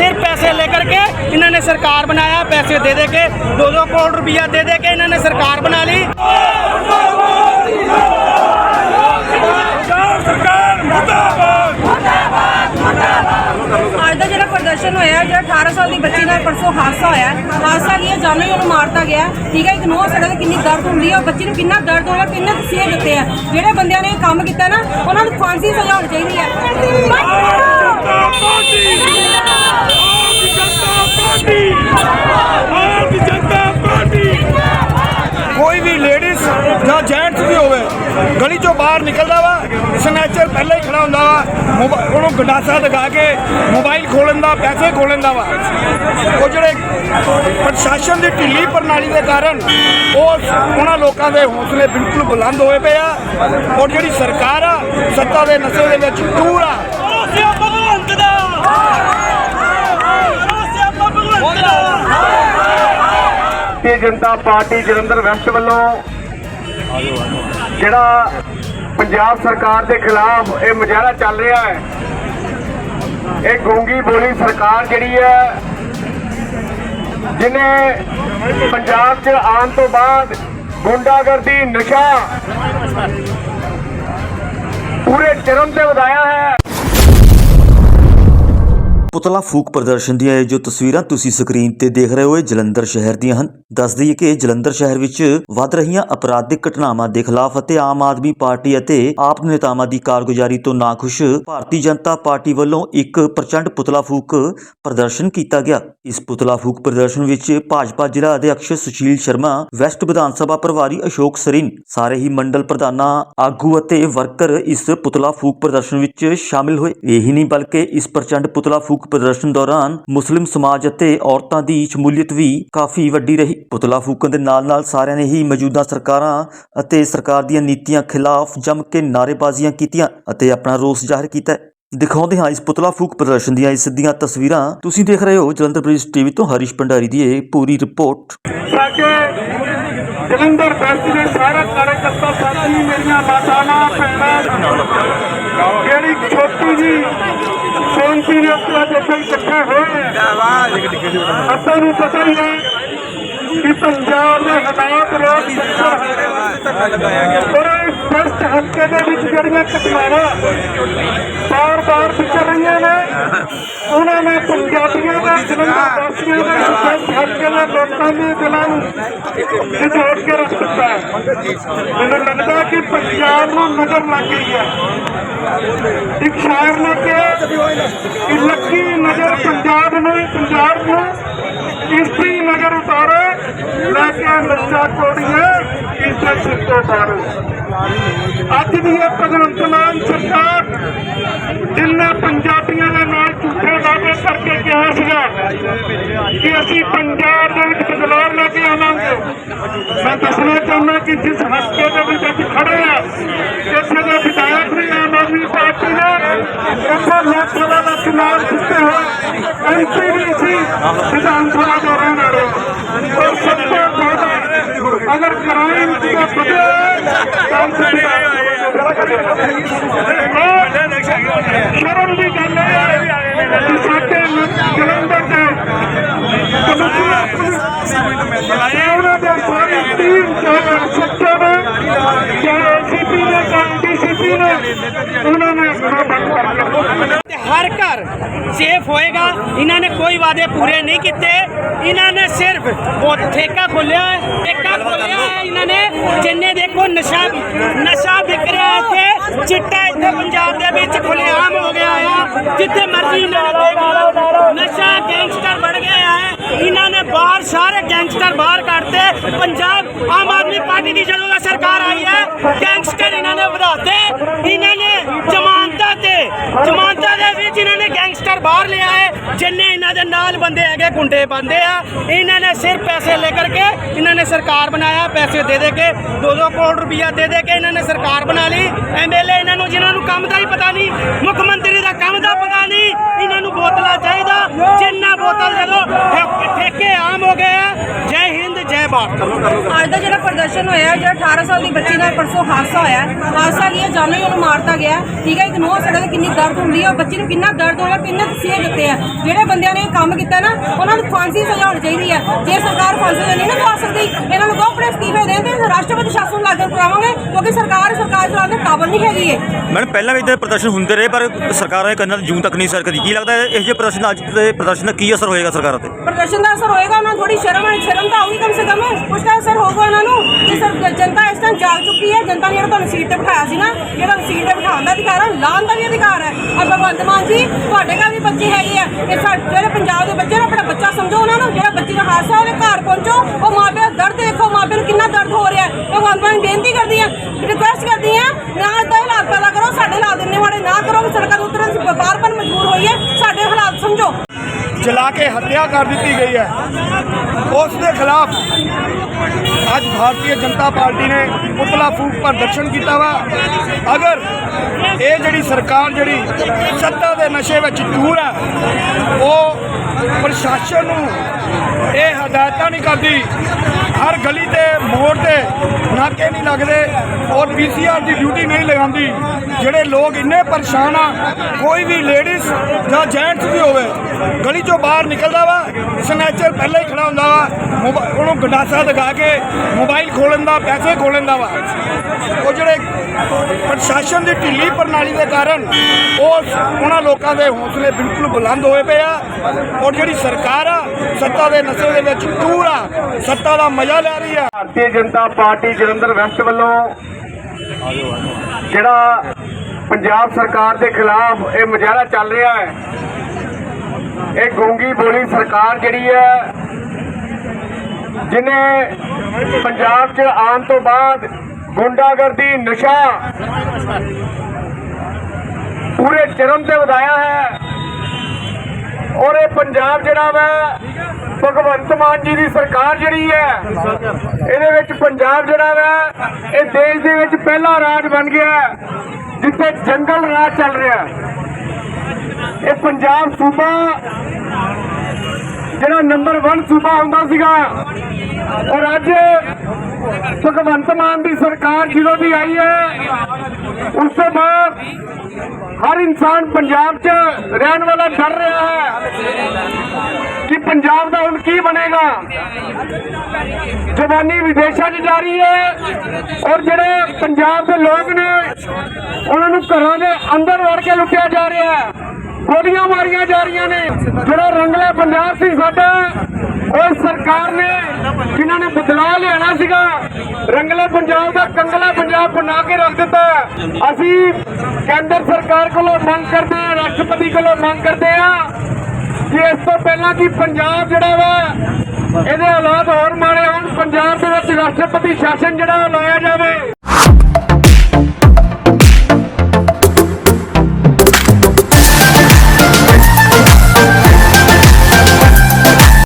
ਇਹਨਾਂ ਨੇ ਸਿਰਫ ਪੈਸੇ ਲੈ ਕਰਕੇ ਇਹਨਾਂ ਨੇ ਸਰਕਾਰ ਬਣਾਇਆ, ਪੈਸੇ ਦੇ ਦੇ ਕੇ 2-2 ਕਰੋੜ ਰੁਪਇਆ ਦੇ ਦੇ ਕੇ ਇਹਨਾਂ ਨੇ ਸਰਕਾਰ ਬਣਾ ਲਈ। ਅੱਜ ਦਾ ਜਿਹੜਾ ਪ੍ਰਦਰਸ਼ਨ ਹੋਇਆ, ਜਿਹੜਾ 18 ਸਾਲ ਦੀ ਬੱਚੀ ਨਾਲ ਪਰਸੋਂ ਹਾਦਸਾ ਹੋਇਆ, ਹਾਦਸਾ ਕੀ ਹੈ? ਜਾਨੋਂ ਹੀ ਉਹਨੂੰ ਮਾਰਤਾ ਗਿਆ। ਠੀਕ ਹੈ, ਇੱਕ ਨੋ ਸਕਦਾ ਤੇ ਕਿੰਨੀ ਦਰਦ ਹੁੰਦੀ ਹੈ, ਉਹ ਬੱਚੀ ਨੂੰ ਕਿੰਨਾ ਦਰਦ ਹੋਇਆ, ਕਿੰਨੇ ਤਸੀਹੇ ਦਿੱਤੇ ਆ? ਜਿਹੜੇ ਬੰਦਿਆਂ ਨੇ ਇਹ ਕੰਮ ਕੀਤਾ ਨਾ, ਉਹਨਾਂ ਨੂੰ ਫਾਂਸੀ ਸਜ਼ਾ ਹੋਣੀ ਚਾਹੀਦੀ ਹੈ। ਕੋਈ ਵੀ ਲੇਡੀਜ਼ ਜਾਂ ਜੈਂਟਸ ਵੀ ਹੋਵੇ, ਗਲੀ ਚੋਂ ਬਾਹਰ ਨਿਕਲਦਾ ਵਾ ਸਨੈਚਰ ਪਹਿਲਾਂ ਹੀ ਖੜਾ ਹੁੰਦਾ ਵਾ ਉਹਨੂੰ ਗੰਡਾਸਾ ਲਗਾ ਕੇ ਮੋਬਾਈਲ ਖੋਲਣ ਦਾ, ਪੈਸੇ ਖੋਲਣ ਦਾ ਵਾ। ਉਹ ਜਿਹੜੇ ਪ੍ਰਸ਼ਾਸਨ ਦੀ ਢਿੱਲੀ ਪ੍ਰਣਾਲੀ ਦੇ ਕਾਰਨ ਉਹ ਉਹਨਾਂ ਲੋਕਾਂ ਦੇ ਹੌਸਲੇ ਬਿਲਕੁਲ ਬੁਲੰਦ ਹੋਏ ਪਏ ਆ। ਔਰ ਜਿਹੜੀ ਸਰਕਾਰ ਆ, ਸੱਤਾ ਦੇ ਨਸ਼ੇ ਦੇ ਵਿੱਚ ਦੂਰ ਆ। ਭਾਰਤੀ ਜਨਤਾ ਪਾਰਟੀ ਜਲੰਧਰ ਵੈਸਟ ਵੱਲੋਂ ਜਿਹੜਾ ਪੰਜਾਬ ਸਰਕਾਰ ਦੇ ਖਿਲਾਫ ਇਹ ਮੁਜ਼ਾਹਰਾ ਚੱਲ ਰਿਹਾ ਹੈ, ਇਹ ਗੂੰਗੀ ਬੋਲੀ ਸਰਕਾਰ ਜਿਹੜੀ ਹੈ ਜਿਨੇ ਪੰਜਾਬ 'ਚ ਆਉਣ ਤੋਂ ਬਾਅਦ ਗੁੰਡਾਗਰਦੀ, ਨਸ਼ਾ ਪੂਰੇ ਚਰਮ ਤੇ ਵਧਾਇਆ ਹੈ। ਪੁਤਲਾ ਫੂਕ ਪ੍ਰਦਰਸ਼ਨ ਦੀਆਂ ਇਹ ਜੋ ਤਸਵੀਰਾਂ ਤੁਸੀਂ ਸਕਰੀਨ ਤੇ ਦੇਖ ਰਹੇ ਹੋ, ਇਹ ਜਲੰਧਰ ਸ਼ਹਿਰ ਦੀਆਂ ਹਨ। ਦੱਸ ਦਈਏ ਕਿ ਜਲੰਧਰ ਸ਼ਹਿਰ ਵਿੱਚ ਵੱਧ ਰਹੀਆਂ ਅਪਰਾਧਿਕ ਘਟਨਾਵਾਂ ਦੇ ਖਿਲਾਫ ਅਤੇ ਆਮ ਆਦਮੀ ਪਾਰਟੀ ਅਤੇ ਆਪ ਨੇਤਾਵਾਂ ਦੀ ਕਾਰਗੁਜ਼ਾਰੀ ਤੋਂ ਨਾਖੁਸ਼ ਭਾਰਤੀ ਜਨਤਾ ਪਾਰਟੀ ਵੱਲੋਂ ਇੱਕ ਪ੍ਰਚੰਡ ਪੁਤਲਾ ਫੂਕ ਪ੍ਰਦਰਸ਼ਨ ਕੀਤਾ ਗਿਆ। ਇਸ ਪੁਤਲਾ ਫੂਕ ਪ੍ਰਦਰਸ਼ਨ ਵਿੱਚ ਭਾਜਪਾ ਜ਼ਿਲ੍ਹਾ ਅਧਿਕਸ਼ ਸੁਸ਼ੀਲ ਸ਼ਰਮਾ, ਵੈਸਟ ਵਿਧਾਨ ਸਭਾ ਪ੍ਰਭਾਰੀ ਅਸ਼ੋਕ ਸਰੀਨ, ਸਾਰੇ ਹੀ ਮੰਡਲ ਪ੍ਰਧਾਨਾਂ, ਆਗੂ ਅਤੇ ਵਰਕਰ ਇਸ ਪੁਤਲਾ ਫੂਕ ਪ੍ਰਦਰਸ਼ਨ ਵਿੱਚ ਸ਼ਾਮਿਲ ਹੋਏ। ਇਹੀ ਨਹੀਂ ਬਲਕਿ ਇਸ ਪ੍ਰਚੰਡ ਪੁਤਲਾ ਫੂਕ ਪ੍ਰਦਰਸ਼ਨ ਦੌਰਾਨ ਮੁਸਲਿਮ ਸਮਾਜ ਅਤੇ ਔਰਤਾਂ ਦੀ ਸ਼ਮੂਲੀਅਤ ਵੀ ਕਾਫੀ ਵੱਡੀ ਰਹੀ। ਪੁਤਲਾ ਫੂਕਣ ਦੇ ਨਾਲ-ਨਾਲ ਸਾਰਿਆਂ ਨੇ ਹੀ ਮੌਜੂਦਾ ਸਰਕਾਰਾਂ ਅਤੇ ਸਰਕਾਰ ਦੀਆਂ ਨੀਤੀਆਂ ਖਿਲਾਫ ਜੰਮ ਕੇ ਨਾਅਰੇਬਾਜ਼ੀਆਂ ਕੀਤੀਆਂ ਅਤੇ ਆਪਣਾ ਰੋਸ ਜ਼ਾਹਿਰ ਕੀਤਾ ਦਿਖਾਉਂਦੇ ਹਾਂ ਇਸ ਪੁਤਲਾ ਫੂਕ ਪ੍ਰਦਰਸ਼ਨ ਦੀਆਂ ਇਸ ਦੀਆਂ ਤਸਵੀਰਾਂ। ਤੁਸੀਂ ਦੇਖ ਰਹੇ ਹੋ ਜਲੰਧਰ ਬ੍ਰਿਜ ਟੀਵੀ ਤੋਂ ਹਰੀਸ਼ ਭੰਡਾਰੀ ਦੀ ਇਹ ਪੂਰੀ ਰਿਪੋਰਟ। ਜਲੰਧਰ ਵੈਸਟ ਦੇ ਸਾਰੇ ਕਾਰਜਕਰਤਾ ਸਾਥੀ, ਮੇਰੀਆਂ ਮਾਤਾਵਾਂ ਭੈਣਾਂ, ਜਿਹੜੀ ਛੋਟੀ ਜੀ ਬੇਨਤੀ ਦੇ ਉੱਤੇ ਅੱਜ ਇੱਥੇ ਇਕੱਠੇ ਹੋਏ। ਆਪਾਂ ਨੂੰ ਪਤਾ ਹੀ ਹੈ ਕਿ ਪੰਜਾਬ ਦੇ ਹਾਲਾਤ ਰੋਜ਼ ਬਿਹਤਰ ਹੈ ਫਸਟ ਹਲਕੇ ਦੇ ਵਿੱਚ ਜਿਹੜੀਆਂ ਘਟਨਾਵਾਂ ਬਾਰ-ਬਾਰ ਵਿਚਰ ਰਹੀਆਂ ਨੇ, ਉਹਨਾਂ ਨੇ ਪੰਜਾਬੀਆਂ ਦਾ ਜਲੰਧਰ ਵਾਸੀਆਂ ਦਾ ਇਸ ਹਲਕੇ ਦੇ, ਲੋਕਾਂ ਦੇ ਦਿਲਾਂ ਨੂੰ ਝਿਜੋੜ ਕੇ ਰੱਖ ਦਿੱਤਾ ਮੈਨੂੰ ਲੱਗਦਾ ਕਿ ਪੰਜਾਬ ਨੂੰ ਨਜ਼ਰ ਲੱਗ ਗਈ ਹੈ। ਇੱਕ ਸ਼ਾਇਰ ਨੇ ਕਿਹਾ ਕਿ ਲੱਗੀ ਨਜ਼ਰ ਪੰਜਾਬ ਨੂੰ ਪੰਜਾਬ ਨੂੰ, ਇਸ ਨਜ਼ਰ ਉਤਾਰੇ, ਲੈ ਕੇ ਨਸ਼ਾ ਕੋੜੀਏ ਇਸ ਸਿਰ ਤੋਂ ਬਾਹਰ ਅੱਜ ਦੀ ਇਹ ਭਗਵੰਤ ਮਾਨ ਸਰਕਾਰ ਜਿੰਨੇ ਪੰਜਾਬੀਆਂ ਦੇ ਨਾਲ ਝੂਠੇ ਵਾਅਦੇ ਕਰਕੇ ਕਿਹਾ ਸੀਗਾ ਕਿ ਅਸੀਂ ਪੰਜਾਬ ਦੇ ਵਿੱਚ ਬਦਲਾਅ ਲੈ ਕੇ ਆਵਾਂਗੇ ਮੈਂ ਦੱਸਣਾ ਚਾਹੁੰਦਾ ਕਿ ਜਿਸ ਹਸਤੇ ਦੇ ਵਿੱਚ ਅਸੀਂ ਖੜੇ ਆ ਇੱਥੇ ਦੇ ਵਿਧਾਇਕ ਵੀ ਆਮ ਆਦਮੀ ਪਾਰਟੀ ਨੇ ਇੱਥੇ ਲੋਕ ਸਭਾ ਦਾ ਚੁਣਾਵ ਜਿੱਤੇ ਹੋਏ ਐਮਪੀ ਵੀ ਸੀ ਵਿਧਾਨ ਸਭਾ ਦੇ ਰਹਿਣ ਵਾਲੇ ਔਰ ਸਭ ਤੋਂ ਜ਼ਿਆਦਾ ਅਗਰ ਕ੍ਰਾਈਮ ਦਾ ਵਧੇ ਤਾਂ ਸ਼ਰਮ ਦੀ ਗੱਲ ਹੈ ਕਿ ਸਾਡੇ ਜਲੰਧਰ ਦੇ ਕਮਿਸ਼ਨਰ ਪੁਲਿਸ ਉਹਨਾਂ ਦੇ ਸਾਰੀ ਟੀਮ ਚਾਹੇ ਸੱਚਾ ਨੇ ਚਾਹੇ ਏਸੀਪੀ ਨੇ ਚਾਹੇ ਡੀਸੀਪੀ ਨੇ ਉਹਨਾਂ ਨੇ ਬੰਦ ਕਰ ਦਿੱਤਾ ਹਰ ਘਰ ਸੇਫ ਹੋਏਗਾ। ਇਹਨਾਂ ਨੇ ਕੋਈ ਵਾਅਦੇ ਪੂਰੇ ਨਹੀਂ ਕੀਤੇ। ਇਹਨਾਂ ਨੇ ਸਿਰਫ ਉਹ ਠੇਕਾ ਖੋਲਿਆ ਹੈ ਠੇਕਾ ਖੋਲਿਆ ਹੈ ਇਹਨਾਂ ਨੇ ਜਿੰਨੇ ਦੇਖੋ ਨਸ਼ਾ ਨਸ਼ਾ ਵਿਕ ਰਿਹਾ ਹੈ ਇੱਥੇ। ਚਿੱਟਾ ਇੱਥੇ ਪੰਜਾਬ ਦੇ ਵਿੱਚ ਖੁੱਲ੍ਹੇਆਮ ਹੋ ਗਿਆ ਆ। ਜਿੱਥੇ ਮਰਜ਼ੀ ਇਹਨਾਂ ਨੇ ਦੇਖ ਲਓ। ਨਸ਼ਾ ਗੈਂਗਸਟਰ ਬਣ ਗਿਆ ਹੈ ਇਹਨਾਂ ਨੇ ਬਾਹਰ ਸਾਰੇ ਗੈਂਗਸਟਰ ਬਾਹਰ ਕੱਢਤੇ। ਪੰਜਾਬ ਆਮ ਆਦਮੀ ਪਾਰਟੀ ਦੀ ਜਦੋਂ ਦਾ ਸਰਕਾਰ ਆਈ ਹੈ ਗੈਂਗਸਟਰ ਇਹਨਾਂ ਨੇ ਵਧਾਤੇ। ਇਹਨਾਂ ਜ਼ਮਾਨਤਾਂ ਦੇ ਨੇ ਗੈਂਗਸਟਰ ਬਾਹਰ ਲਿਆ ਹੈ, ਜਿੰਨੇ ਇਹਨਾਂ ਦੇ ਨਾਲ ਬੰਦੇ ਹੈਗੇ, ਗੁੰਡੇ ਬੰਦੇ ਆ, ਇਹਨਾਂ ਨੇ ਸਿਰਫ ਪੈਸੇ ਲੈ ਕਰਕੇ ਇਹਨਾਂ ਨੇ ਸਰਕਾਰ ਬਣਾਇਆ, ਪੈਸੇ ਦੇ ਦੇ ਕੇ 2-2 ਕਰੋੜ ਰੁਪਇਆ ਦੇ ਦੇ ਕੇ ਇਹਨਾਂ ਨੇ ਸਰਕਾਰ ਬਣਾ ਲਈ। ਐਮਐਲਏ ਇਹਨਾਂ ਨੂੰ, ਜਿਨ੍ਹਾਂ ਨੂੰ ਕੰਮ ਦਾ ਹੀ ਪਤਾ ਨਹੀਂ ਮੁੱਖ ਮੰਤਰੀ ਦਾ ਕੰਮ ਦਾ ਪਤਾ ਨਹੀਂ ਇਹਨਾਂ ਨੂੰ ਬੋਤਲਾਂ ਚਾਹੀਦਾ ਜਿੰਨਾ ਬੋਤਲ ਦੇ ਦੋ ਠੇ- ਠੇਕੇ ਆਮ ਹੋ ਗਏ ਆ ਜੈ ਹਿੰਦ ਜੈ ਅੱਜ ਦਾ ਜਿਹੜਾ ਪ੍ਰਦਰਸ਼ਨ ਹੋਇਆ ਜਿਹੜਾ 18 ਸਾਲ ਦੀ ਬੱਚੀ ਨਾਲ ਪਰਸੋਂ ਹਾਦਸਾ ਹੋਇਆ ਹਾਦਸਾ ਕੀ ਹੈ? ਜਾਨੋਂ ਹੀ ਉਹਨੂੰ ਮਾਰਤਾ ਗਿਆ ਠੀਕ ਹੈ ਇੱਕ ਨੋ ਸੜਾ ਤੇ ਕਿੰਨੀ ਦਰਦ ਹੁੰਦੀ ਹੈ ਉਹ ਬੱਚੀ ਨੂੰ ਕਿੰਨਾ ਦਰਦ ਹੋਇਆ ਕਿੰਨੇ ਤਸੀਹੇ ਦਿੱਤੇ ਆ। ਜਿਹੜੇ ਬੰਦਿਆਂ ਨੇ ਇਹ ਕੰਮ ਕੀਤਾ ਨਾ ਉਹਨਾਂ ਨੂੰ ਫਾਂਸੀ ਸਜ਼ਾ ਹੋਣੀ ਚਾਹੀਦੀ ਹੈ। ਜੇ ਸਰਕਾਰ ਫਾਂਸੀ ਸਜ਼ਾ ਨਹੀਂ ਨਾ ਦਵਾ ਸਕਦੀ ਇਹਨਾਂ ਨੂੰ ਕਹੋ ਆਪਣੇ ਅਸਤੀਫੇ ਦੇਣ ਤੇ ਰਾਸ਼ਟਰਪਤੀ ਸ਼ਾਸਨ ਲਾਗੂ ਕਰਾਵਾਂਗੇ ਕਿਉਂਕਿ ਸਰਕਾਰ ਸਰਕਾਰ ਚਲਾਉਣ ਦੇ ਕਾਬਲ ਨਹੀਂ ਹੈਗੀ ਇਹ। ਮੈਡਮ ਪਹਿਲਾਂ ਵੀ ਇੱਥੇ ਪ੍ਰਦਰਸ਼ਨ ਹੁੰਦੇ ਰਹੇ ਪਰ ਸਰਕਾਰਾਂ ਨੇ ਕੰਨਾਂ ਜੂਨ ਤੱਕ ਨਹੀਂ ਸਰ ਕਦੀ। ਕੀ ਲੱਗਦਾ ਹੈ ਇਸ ਜਿਹੇ ਪ੍ਰਦਰਸ਼ਨ ਅੱਜ ਦੇ ਪ੍ਰਦਰਸ਼ਨ ਦਾ ਕੀ ਅਸਰ ਹੋਏਗਾ ਸਰਕਾਰਾਂ ਤੇ? ਪ੍ਰਦਰਸ਼ਨ ਦਾ ਅਸਰ ਹੋਏਗਾ ਉਹਨਾਂ ਨੂੰ ਥੋੜੀ ਸ਼ਰਮ ਹੈ ਸ਼ਰਮ ਤਾਂ ਆਉਗੀ ਕਮ ਸੇ ਕਮ। ਕੁਛ ਤਾਂ ਅਸਰ ਹੋਊਗਾ ਉਹਨਾਂ ਨੂੰ ਕਿ ਸਰ ਜਨਤਾ ਇਸ ਟਾਈਮ ਜਾਗ ਚੁੱਕੀ ਹੈ। ਜਨਤਾ ਨੇ ਜਿਹੜਾ ਤੁਹਾਨੂੰ ਸੀਟ ਤੇ ਬਿਠਾਇਆ ਸੀ ਨਾ, ਜਿਹੜਾ ਸੀਟ ਤੇ ਬਿਠਾਉਣ ਦਾ ਅਧਿਕਾਰ ਹੈ ਲਾਉਣ ਦਾ ਵੀ ਅਧਿਕਾਰ ਹੈ। ਔਰ ਭਗਵੰਤ ਮਾਨ ਜੀ, ਤੁਹਾਡੇ ਘਰ ਵੀ ਬੱਚੇ ਹੈਗੇ ਆ। ਇਹ ਜਿਹੜੇ ਪੰਜਾਬ ਦੇ ਬੱਚੇ ਨੇ, ਆਪਣਾ ਬੱਚਾ ਸਮਝੋ ਉਹਨਾਂ ਨੂੰ, ਜਿਹੜਾ ਬੱਚੇ ਦਾ ਹਾਦਸਾ ਉਹਦੇ ਘਰ ਪਹੁੰਚੋ। ਉਹ ਮਾਪਿਆਂ ਦਾ ਦਰਦ ਦੇਖੋ, ਮਾਪਿਆਂ ਨੂੰ ਕਿੰਨਾ ਦਰਦ ਹੋ ਰਿਹਾ ਭਗਵੰਤ ਮਾਨ ਨੂੰ ਬੇਨਤੀ ਕਰਦੀ ਹਾਂ ਰਿਕੁਐਸਟ ਕਰਦੀ ਹਾਂ ਨਾ ਤਾਂ ਹਾਲਾਤ ਪੈਦਾ ਕਰੋ, ਸਾਡੇ ਹਾਲਾਤ ਇੰਨੇ ਮਾੜੇ ਨਾ ਕਰੋ ਸੜਕਾਂ ਦੇ ਉਤਰਨ ਅਸੀਂ ਬਾਰ-ਬਾਰ ਮਜਬੂਰ ਹੋਈਏ, ਸਾਡੇ ਹਾਲਾਤ ਸਮਝੋ। ਜਲਾ ਕੇ ਹੱਤਿਆ ਕਰ ਦਿੱਤੀ ਗਈ ਹੈ। ਉਸ ਦੇ ਖਿਲਾਫ ਅੱਜ ਭਾਰਤੀ ਜਨਤਾ ਪਾਰਟੀ ਨੇ ਪੁਤਲਾ ਫੂਕ ਪ੍ਰਦਰਸ਼ਨ ਕੀਤਾ ਵਾ। ਅਗਰ ਇਹ ਜਿਹੜੀ ਸਰਕਾਰ ਜਿਹੜੀ ਸੱਤਾ ਦੇ ਨਸ਼ੇ ਵਿੱਚ ਚੂਰ ਹੈ ਉਹ ਪ੍ਰਸ਼ਾਸਨ ਨੂੰ ਇਹ ਹਦਾਇਤਾਂ ਨਹੀਂ ਕਰਦੀ, ਹਰ ਗਲੀ ਤੇ ਤੇ ਨਾਕੇ ਨਹੀਂ ਲੱਗਦੇ ਔਰ ਪੀਸੀਆਰ ਦੀ ਡਿਊਟੀ ਨਹੀਂ ਲਗਾਉਂਦੀ। ਜਿਹੜੇ ਲੋਕ ਇੰਨੇ ਪਰੇਸ਼ਾਨ ਆ, ਕੋਈ ਵੀ ਲੇਡੀਜ਼ ਜਾਂ ਜੈਂਟਸ ਵੀ ਹੋਵੇ, ਗਲੀ ਚੋਂ ਬਾਹਰ ਨਿਕਲਦਾ ਵਾ ਸਨੈਚਰ ਪਹਿਲਾਂ ਹੀ ਖੜਾ ਹੁੰਦਾ ਵਾ, ਮੋਬਾ- ਉਹਨੂੰ ਗੰਡਾਸਾ ਲਗਾ ਕੇ ਮੋਬਾਈਲ ਖੋਲਣ ਦਾ, ਪੈਸੇ ਖੋਲਣ ਦਾ ਵਾ। ਉਹ ਜਿਹੜੇ ਪ੍ਰਸ਼ਾਸਨ ਦੀ ਢਿੱਲੀ ਪ੍ਰਣਾਲੀ ਦੇ ਕਾਰਨ ਉਹ ਉਹਨਾਂ ਲੋਕਾਂ ਦੇ ਹੌਸਲੇ ਬਿਲਕੁਲ ਬੁਲੰਦ ਹੋਏ ਪਏ ਆ ਔਰ ਜਿਹੜੀ ਸਰਕਾਰ ਆ ਸੱਤਾ ਦੇ ਨਸ਼ੇ ਦੇ ਵਿੱਚ ਟੂਰ ਸੱਤਾ ਦਾ ਮਜ਼ਾ ਲੈ ਰਹੀ ਆ। ਭਾਰਤੀ ਜਨਤਾ ਪਾਰਟੀ ਜਲੰਧਰ ਵੈਸਟ ਵੱਲੋਂ ਜਿਹੜਾ ਪੰਜਾਬ ਸਰਕਾਰ ਦੇ ਖਿਲਾਫ ਇਹ ਮੁਜ਼ਾਹਰਾ ਚੱਲ ਰਿਹਾ ਹੈ, ਇਹ ਗੂੰਗੀ ਬੋਲੀ ਸਰਕਾਰ ਜਿਹੜੀ ਹੈ ਜਿਨੇ ਪੰਜਾਬ 'ਚ ਆਉਣ ਤੋਂ ਬਾਅਦ ਗੁੰਡਾਗਰਦੀ, ਨਸ਼ਾ ਪੂਰੇ ਚਰਮ ਤੇ ਵਧਾਇਆ ਹੈ। ਔਰ ਇਹ ਪੰਜਾਬ ਜਿਹੜਾ ਵਾ, ਭਗਵੰਤ ਮਾਨ ਜੀ ਦੀ ਸਰਕਾਰ ਜਿਹੜੀ ਹੈ, ਇਹਦੇ ਵਿੱਚ ਪੰਜਾਬ ਜਿਹੜਾ ਵਾ, ਇਹ ਦੇਸ਼ ਦੇ ਵਿੱਚ ਪਹਿਲਾ ਰਾਜ ਬਣ ਗਿਆ ਜਿੱਥੇ ਜੰਗਲ ਰਾਜ ਚੱਲ ਰਿਹਾ ਇਹ ਪੰਜਾਬ ਸੂਬਾ, ਜਿਹੜਾ ਨੰਬਰ 1 ਸੂਬਾ ਹੁੰਦਾ ਸੀਗਾ ਔਰ ਅੱਜ ਭਗਵੰਤ ਮਾਨ ਦੀ ਸਰਕਾਰ ਜਦੋਂ ਦੀ ਆਈ ਹੈ, ਉਸ ਤੋਂ ਬਾਅਦ ਹਰ ਇਨਸਾਨ ਪੰਜਾਬ 'ਚ ਰਹਿਣ ਵਾਲਾ ਡਰ ਰਿਹਾ ਹੈ ਕਿ ਪੰਜਾਬ ਦਾ ਹੁਣ ਕੀ ਬਣੇਗਾ। ਜਵਾਨੀ ਵਿਦੇਸ਼ਾਂ 'ਚ ਜਾ ਰਹੀ ਹੈ ਔਰ ਜਿਹੜੇ ਪੰਜਾਬ ਦੇ ਲੋਕ ਨੇ, ਉਹਨਾਂ ਨੂੰ ਘਰਾਂ ਦੇ ਅੰਦਰ ਵੜ ਕੇ ਲੁੱਟਿਆ ਜਾ ਰਿਹਾ ਹੈ। ਗੋਲੀਆਂ ਮਾਰੀਆਂ ਜਾ ਰਹੀਆਂ ਨੇ। ਜਿਹੜਾ ਰੰਗਲਾ ਪੰਜਾਬ ਸੀ ਸਾਡਾ ਉਹ ਸਰਕਾਰ ਨੇ ਜਿਨ੍ਹਾਂ ਨੇ ਬਦਲਾਅ ਲਿਆਣਾ ਸੀਗਾ, ਰੰਗਲੇ ਪੰਜਾਬ ਦਾ ਕੰਗਲਾ ਪੰਜਾਬ ਬਣਾ ਕੇ ਰੱਖ ਦਿੱਤਾ। ਅਸੀਂ ਕੇਂਦਰ ਸਰਕਾਰ ਕੋਲੋਂ ਮੰਗ ਕਰਦੇ ਹਾਂ, ਰਾਸ਼ਟਰਪਤੀ ਕੋਲੋਂ ਮੰਗ ਕਰਦੇ ਹਾਂ ਕਿ ਇਸ ਤੋਂ ਪਹਿਲਾਂ ਕਿ ਪੰਜਾਬ ਜਿਹੜਾ ਵਾ, ਇਹਦੇ ਹਾਲਾਤ ਹੋਰ ਮਾੜੇ ਹੋਣ, ਪੰਜਾਬ ਦੇ ਵਿੱਚ ਰਾਸ਼ਟਰਪਤੀ ਸ਼ਾਸਨ ਜਿਹੜਾ ਉਹ ਲਾਇਆ ਜਾਵੇ।